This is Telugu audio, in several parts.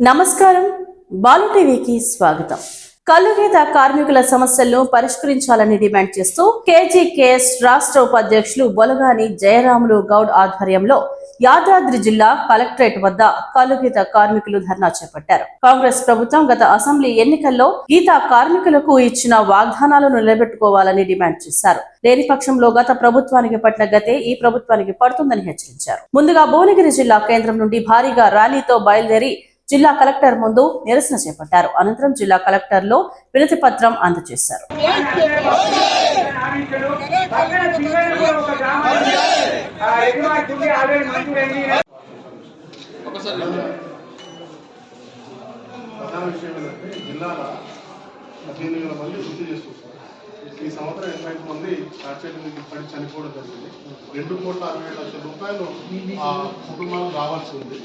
నమస్కారం. బాలు టీవీకి స్వాగతం. కల్లుగీత కార్మికుల సమస్యలను పరిష్కరించాలని డిమాండ్ చేస్తూ కేజీకేఎస్ రాష్ట్ర ఉపాధ్యక్షులు బొలగాని జయరాములు గౌడ్ ఆధ్వర్యంలో యాదాద్రి జిల్లా కలెక్టరేట్ వద్ద కల్లుగీత కార్మికులు ధర్నా చేపట్టారు. కాంగ్రెస్ ప్రభుత్వం గత అసెంబ్లీ ఎన్నికల్లో గీత కార్మికులకు ఇచ్చిన వాగ్దానాలను నిలబెట్టుకోవాలని డిమాండ్ చేశారు. లేని పక్షంలో గత ప్రభుత్వానికి పట్టిన గతే ఈ ప్రభుత్వానికి పడుతుందని హెచ్చరించారు. ముందుగా భువనగిరి జిల్లా కేంద్రం నుండి భారీగా ర్యాలీతో బయలుదేరి జిల్లా కలెక్టర్ ముందు నిరసన చేపట్టారు. అనంతరం జిల్లా కలెక్టర్లో వినతి పత్రం అందజేశారు. ప్రధాన విషయం ఏంటంటే వేల మంది వృత్తి ఈ సంవత్సరం ఎనభై ఐదు మంది యాక్సిడెంట్ నుంచి పడి చనిపోవడం జరిగింది. రెండు కోట్ల అరవై ఏడు లక్షల రూపాయలు ఆ కుటుంబాలకు రావాల్సి ఉంది.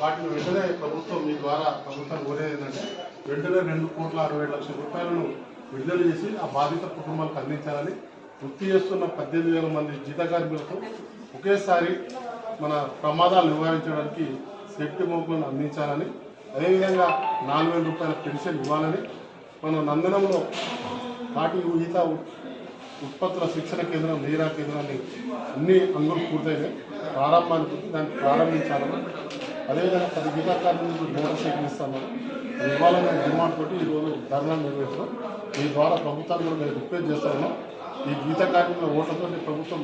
వాటిని వెంటనే ప్రభుత్వం మీ ద్వారా ప్రభుత్వం కోరేది ఏంటంటే వెంటనే రెండు కోట్ల అరవై ఏడు లక్షల రూపాయలను విడుదల చేసి ఆ బాధిత కుటుంబాలకు అందించాలని వృత్తి చేస్తున్న పద్దెనిమిది వేల మంది జీత కార్మికులకు ఒకేసారి మన ప్రమాదాలు నివారించడానికి సేఫ్టీ మోకులను అందించాలని అదేవిధంగా నాలుగు వేల రూపాయల పెన్షన్ ఇవ్వాలని మన నందనంలో కాటి ఈత ఉత్పత్తుల శిక్షణ కేంద్రం నీరా కేంద్రాన్ని అన్ని అంగులు పూర్తయినాయి. ప్రారంభానికి. దాన్ని ప్రారంభించాలని. అదేవిధంగా పది గీతా కార్మికులకు ఇస్తామని అది ఇవ్వాలనే డిమాండ్ తోటి ఈరోజు ధర్నా నిర్వహిస్తాం ఈ ద్వారా ప్రభుత్వాన్ని కూడా మేము రిక్వెస్ట్ చేస్తా ఉన్నాం. ఈ గీత కార్మికుల ఓట్లతో ప్రభుత్వం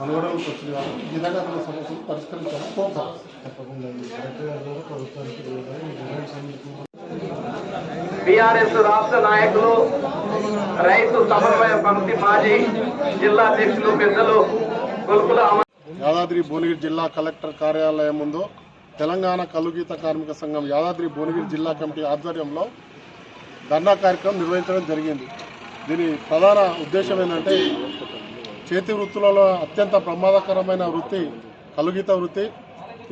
మనగడలకు వచ్చింది కాబట్టి గీతా కార్మికుల సమస్యలు పరిష్కరించాలని కోరుతాం తప్పకుండా బీఆర్ఎస్ రాష్ట్ర నాయకులు రైతు సమన్వయ సమితి మాజీ జిల్లా అధ్యక్షులు పెద్దలు కొలుపుల యాదాద్రి భువనగిరి జిల్లా కలెక్టర్ కార్యాలయం ముందు తెలంగాణ కలుగీత కార్మిక సంఘం యాదాద్రి భువనగిరి జిల్లా కమిటీ ఆధ్వర్యంలో ధర్నా కార్యక్రమం నిర్వహించడం జరిగింది. దీని ప్రధాన ఉద్దేశం ఏంటంటే చేతి వృత్తులలో అత్యంత ప్రమాదకరమైన వృత్తి కలుగీత వృత్తి.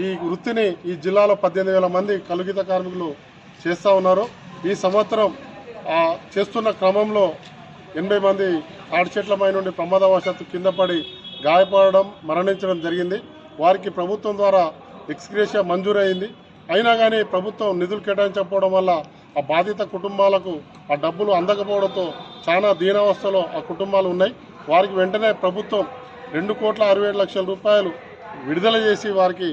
ఈ వృత్తిని ఈ జిల్లాలో పద్దెనిమిది వేల మంది కలుగీత కార్మికులు చేస్తూ ఉన్నారు. ఈ సంవత్సరం చేస్తున్న క్రమంలో ఎనభై మంది తాడిచెట్లపై నుండి ప్రమాదవశాత్తు కింద పడి గాయపడడం మరణించడం జరిగింది. వారికి ప్రభుత్వం ద్వారా ఎక్స్గ్రేషియా మంజూరైంది. అయినా కానీ ప్రభుత్వం నిధులు కేటాయించకపోవడం వల్ల ఆ బాధిత కుటుంబాలకు ఆ డబ్బులు అందకపోవడంతో చాలా దీనావస్థలో ఆ కుటుంబాలు ఉన్నాయి. వారికి వెంటనే ప్రభుత్వం రెండు కోట్ల అరవై ఏడు లక్షల రూపాయలు విడుదల చేసి వారికి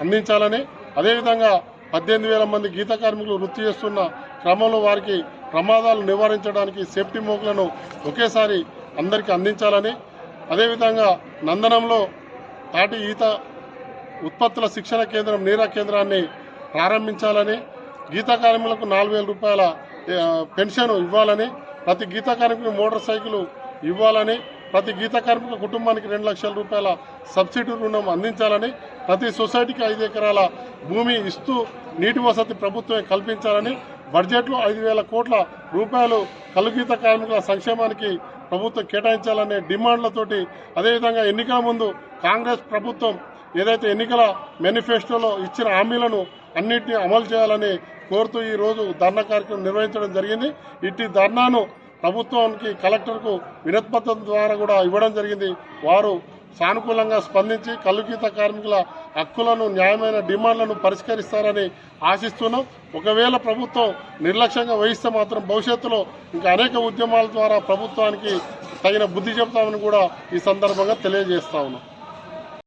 అందించాలని అదేవిధంగా పద్దెనిమిది వేల మంది గీత కార్మికులు వృత్తి చేస్తున్న క్రమంలో వారికి ప్రమాదాలు నివారించడానికి సేఫ్టీ మోకులను ఒకేసారి అందరికీ అందించాలని అదేవిధంగా నందనంలో తాటి ఈత ఉత్పత్తుల శిక్షణ కేంద్రం నీరా కేంద్రాన్ని ప్రారంభించాలని గీతా కార్మికులకు నాలుగు వేల రూపాయల పెన్షన్ ఇవ్వాలని ప్రతి గీతా మోటార్ సైకిల్ ఇవ్వాలని ప్రతి గీత కార్మిక కుటుంబానికి రెండు లక్షల రూపాయల సబ్సిడీ రుణం అందించాలని ప్రతి సొసైటీకి ఐదు ఎకరాల భూమి ఇస్తూ నీటి వసతి ప్రభుత్వమే కల్పించాలని బడ్జెట్లో ఐదు వేల కోట్ల రూపాయలు కలుగీత కార్మికుల సంక్షేమానికి ప్రభుత్వం కేటాయించాలనే డిమాండ్లతోటి అదేవిధంగా ఎన్నికల ముందు కాంగ్రెస్ ప్రభుత్వం ఏదైతే ఎన్నికల మేనిఫెస్టోలో ఇచ్చిన హామీలను అన్నింటినీ అమలు చేయాలని కోరుతూ ఈ రోజు ధర్నా కార్యక్రమం నిర్వహించడం జరిగింది. ఇట్టి ధర్నాను ప్రభుత్వానికి కలెక్టర్కు వినతిపత్రం ద్వారా కూడా ఇవ్వడం జరిగింది. వారు సానుకూలంగా స్పందించి కలుగీత కార్మికుల హక్కులను న్యాయమైన డిమాండ్లను పరిష్కరిస్తారని ఆశిస్తున్నాం. ఒకవేళ ప్రభుత్వం నిర్లక్ష్యంగా వహిస్తే మాత్రం భవిష్యత్తులో ఇంకా అనేక ఉద్యమాల ద్వారా ప్రభుత్వానికి తగిన బుద్ధి చెప్తామని కూడా ఈ సందర్భంగా తెలియజేస్తా ఉన్నాం.